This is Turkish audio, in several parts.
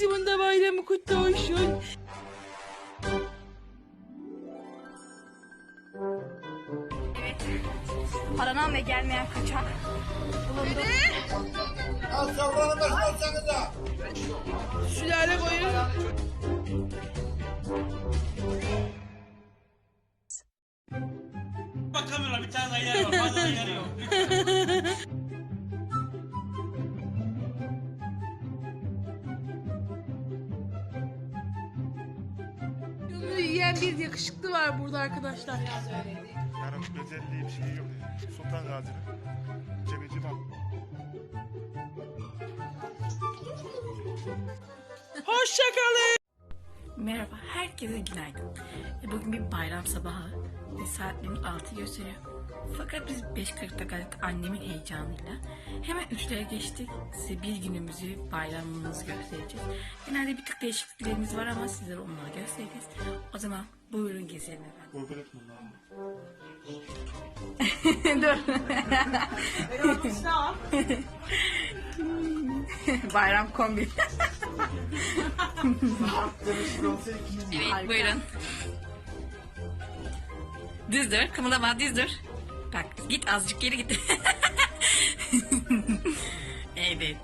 Kızımın da bayramı kutlu olsun. Evet. Aranan ve gelmeyen kaçak bulundu. Az sofranın başına olsanıza. Sülale koyun. Bakamıyorlar bir tane dayılar var. Fazla dayıları yok. Bunu yiyen bir yakışıklı var burada arkadaşlar. Yarın özelliği bir şey yok. Sultan Gazi'nin cebeci var. Hoşçakalın. Merhaba, herkese günaydın. E, Bugün bir bayram sabahı ve saatlerimiz 6 gösteriyor. Fakat biz 5.40'da kalktık annemin heyecanıyla. Hemen 3'lere geçtik. Size bir günümüzü, bayramımızı göstereceğiz. Genelde bir tık değişikliklerimiz var ama sizlere onları göstereceğiz. O zaman buyurun gezelim efendim. Dur. Bayram kombi. Evet, buyurun. Düz dur, kımıldama, düz dur. Bak, git azıcık geri git. evet.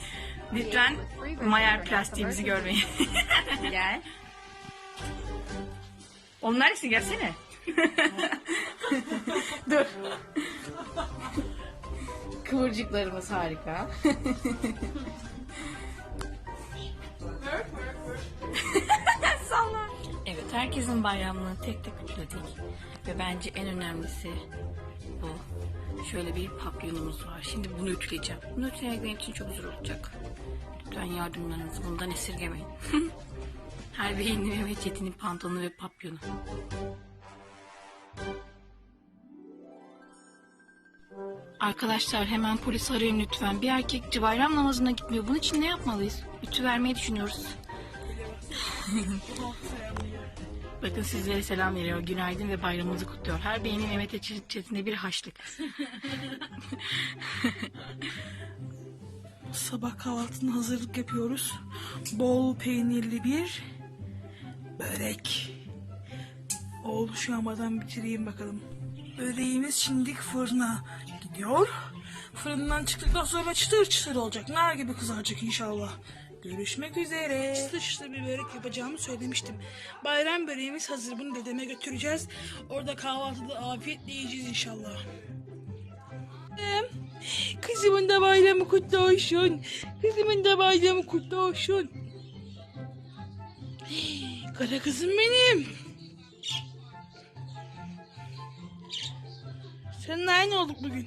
Lütfen mayar plastiğimizi görmeyin. Gel. Oğlum neredesin gelsene. dur. Kıvırcıklarımız harika. Salla. Evet, herkesin bayramını tek tek ütüledik. Ve bence en önemlisi. Şöyle bir papyonumuz var. Şimdi bunu ütüleyeceğim. Bunu ütülemek benim için çok zor olacak. Lütfen yardımlarınızı bundan esirgemeyin. Her beğendiğim ve Çetin'in pantolonu ve papyonu. Arkadaşlar hemen polis arayın lütfen. Bir erkek bayram namazına gitmiyor. Bunun için ne yapmalıyız? Ütü vermeyi düşünüyoruz. Bakın sizlere selam veriyor. Günaydın ve bayramınızı kutluyor. Her beğeni Mehmet Çetin- Çetin'e bir haşlık. Sabah kahvaltına hazırlık yapıyoruz. Bol peynirli bir börek. Oluşamadan bitireyim bakalım. Böreğimiz şimdi fırına gidiyor. Fırından çıktıktan sonra çıtır çıtır olacak. Nar gibi kızaracak inşallah. Görüşmek üzere. Çıtır çıtır bir börek yapacağımı söylemiştim. Bayram böreğimiz hazır. Bunu dedeme götüreceğiz. Orada kahvaltıda afiyetle yiyeceğiz inşallah. Kızımın da bayramı kutlu olsun. Kızımın da bayramı kutlu olsun. Kara kızım benim. Seninle aynı olduk bugün.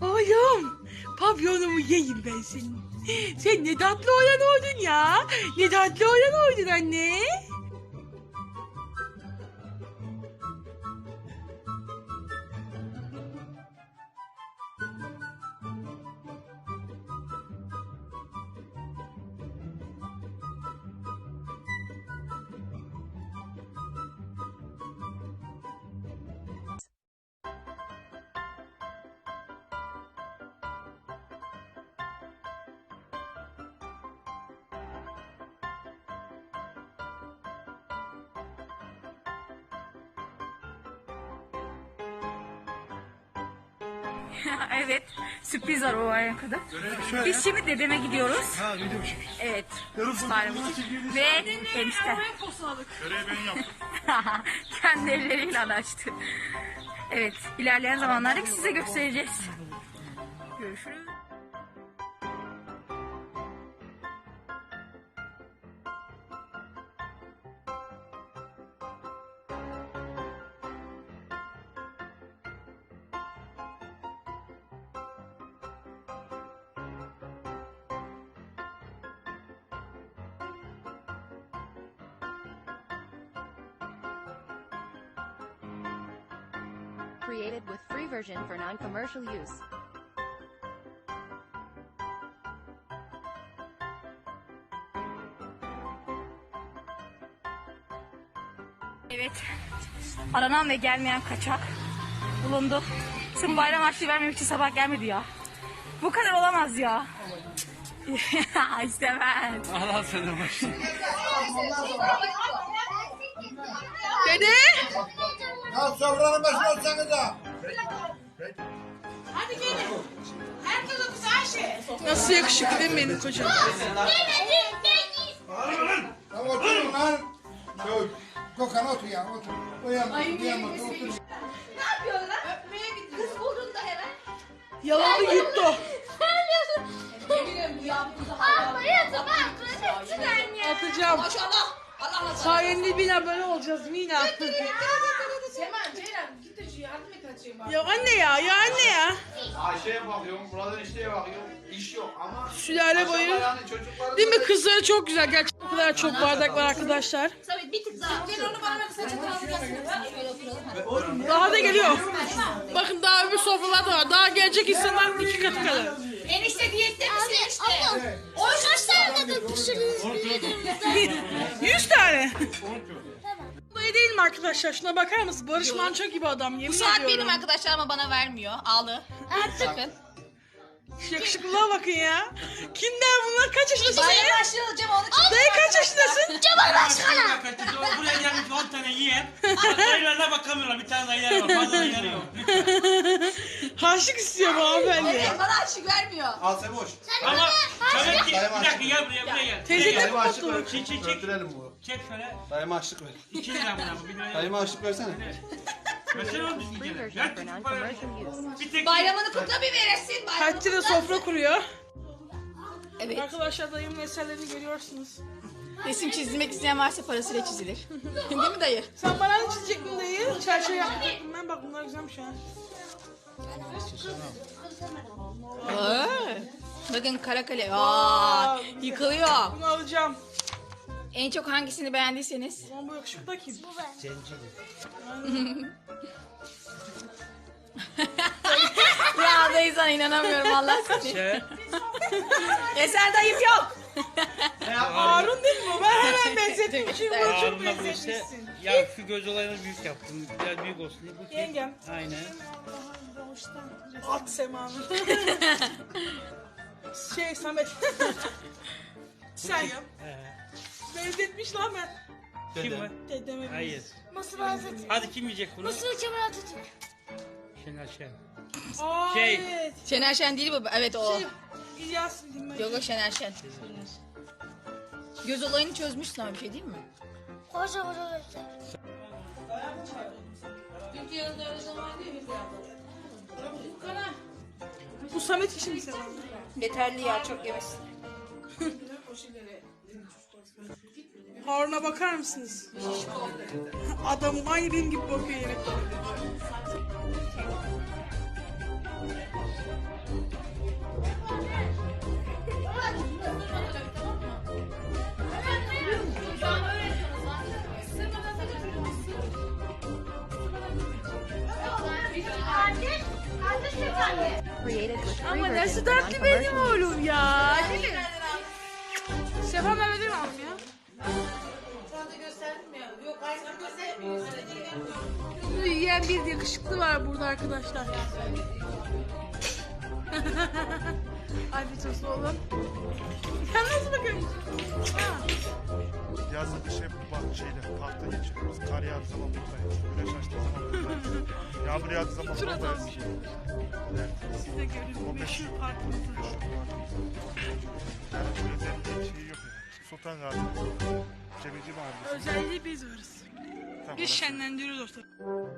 Oğlum, pavyonumu yiyeyim ben senin. Sen ne tatlı oyan oldun ya. Ne tatlı oyan oldun anne. evet, sürpriz var o aya kadar. Biz şimdi dedeme gidiyoruz. Ha. Evet. Bayram için. Ve enişte. Görevi ben yaptım. Kendi elleriyle açtı. Evet, ilerleyen zamanlarda size göstereceğiz. Görüşürüz. Created with free version for non-commercial use. Evet. Aranan ve gelmeyen kaçak bulundu. Sırf bayram harçlığı vermemek için sabah gelmedi ya. Bu kadar olamaz ya. İstemez. Allah seni başına. Dede. Ya sofranın başına otursanıza. Nasıl yakışıklı değil mi benim kocam? Ya oturun lan. Yok. Gökhan otur ya otur. Uyanma uyanma otur. Yalanı yuttu. Atacağım. Sayende bin abone olacağız Mina. ya anne ya ya anne ya. Ayşe'ye bakıyorum, buradan işlere bakıyorum. İş yok ama... Sülale boyu. Yani çocukların... Değil mi kızları çok güzel. Gerçekten o kadar çok bardak var arkadaşlar. Daha da geliyor. Bakın daha öbür sofralar da var. Daha gelecek insanlar iki katı kadar. Enişte diyette misin enişte? O kaç tane de pişiririz? 100 tane. Dayı değil mi arkadaşlar? Şuna bakar mısın? Barış Manço gibi adam yemin Bu saat ediyorum. benim arkadaşlar ama bana vermiyor. Ağlı. Sakın. Şu Yakışıklılığa bakın ya. Kimden bunlar? Kaç yaşındasın? Dayı? alacağım onun için. Dayı kaç yaşındasın? Buraya gelmiş 10 tane yiyen. Dayılarına bakamıyorlar. Bir tane dayılar var. Fazla dayıları yok. Harçlık istiyor bu hanımefendi. Bana harçlık vermiyor. Al sen boş. Ama Samet ki bir dakika gel buraya buraya gel. Teyze Buraya de gel. mi mutlu? Çek çek çek. Öldürelim bunu. Çek şöyle. Dayıma açlık ver. 2 lira buna bu. Bir lira. Dayıma açlık versene. Ver küçük parayı. Bir tek Bayramını kutla bir veresin. Bayramını Kaç lira sofra kuruyor. Evet. Arkadaşlar dayımın eserlerini görüyorsunuz. Resim çizmek isteyen varsa parasıyla çizilir. Değil mi dayı? Sen bana ne çizecektin dayı? Çarşıya yapmayacaktım ben. Bak bunlar güzelmiş ha. Aa, Bakın kara kale. Aa, yıkılıyor. Bunu alacağım. En çok hangisini beğendiyseniz. Ulan bu yakışıklı da kim? ya dayı sana inanamıyorum Allah seni. Eser dayım yok. Harun değil mi? Ben hemen benzetmişim. Bunu çok Harun'la bu işte. benzetmişsin. Ya şu göz olayını büyük yaptım. Biraz büyük olsun diye. Bu kim? Yengem. Aynen. At semanı. şey Samet. Sen yap. He. Benzetmiş lan ben. Kim o? Dedeme Hayır. Mısır Hazreti. Hadi kim yiyecek bunu? Mısır Kemal Atatürk. Şener Şen. Aa, Şey. Evet. Şener Şen değil bu. Evet o. Şey, İlyas ben. Yok o Şener Şen. Göz olayını çözmüşsün ama bir şey değil mi? Koca koca göster. Bu Samet için mi sen aldın? Yeterli ya çok yemesin. Harun'a bakar mısınız? Adam aynı benim gibi bakıyor yemek. Ama for dertli benim oğlum ya. Değil mi? Sefa Mehmet'i mi aldım ya? Bunu yiyen bir yakışıklı var burada arkadaşlar. Afiyet olsun oğlum. Sen nasıl bakıyorsun? Ha. Yazın bir şey bak şeyle parkta geçiriyoruz. Kar yağdığı zaman buradayız. Güneş açtığı zaman buradayız. Yağmur yağdığı zaman Şurada buradayız. olmuş. Evet. Siz de görün. Meşhur parkımızı. Yani bu özelliği bir şey yok yani. Sultan Gazi. Cebeci Mahallesi. Özelliği biz varız. Tam Biz orası. şenlendiriyoruz ortalığı.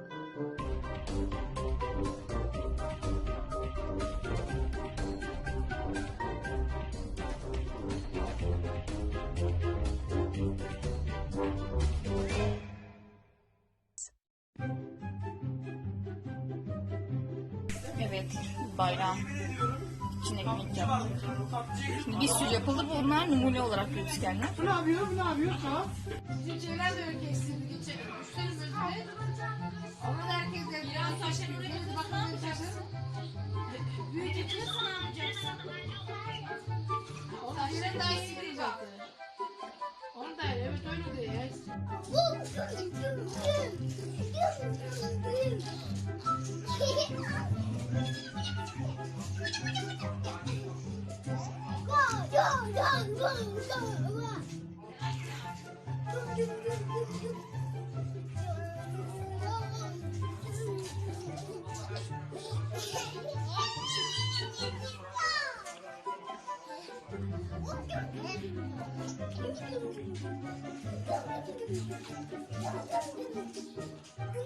Evet bayram. İçine ekmek yaptık. Şimdi bir sürü yapıldı. Bunlar numune olarak üretkenler. Bu ne yapıyor? Bu ne yapıyor? Tamam. Cevler de öyle. Geçelim. Müşteri bölümde. Ama herkes de biraz taşın oraya bakın ne yapacaksın? Büyüteceksin ne yapacaksın? Taşın daha iyi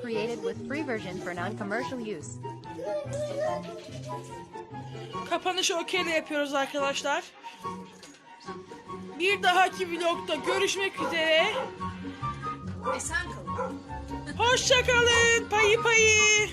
Created with free version for non-commercial use. Kapanışı okey de yapıyoruz arkadaşlar. Bir dahaki vlogda görüşmek üzere. Esen kalın. Hoşçakalın. Payı payı.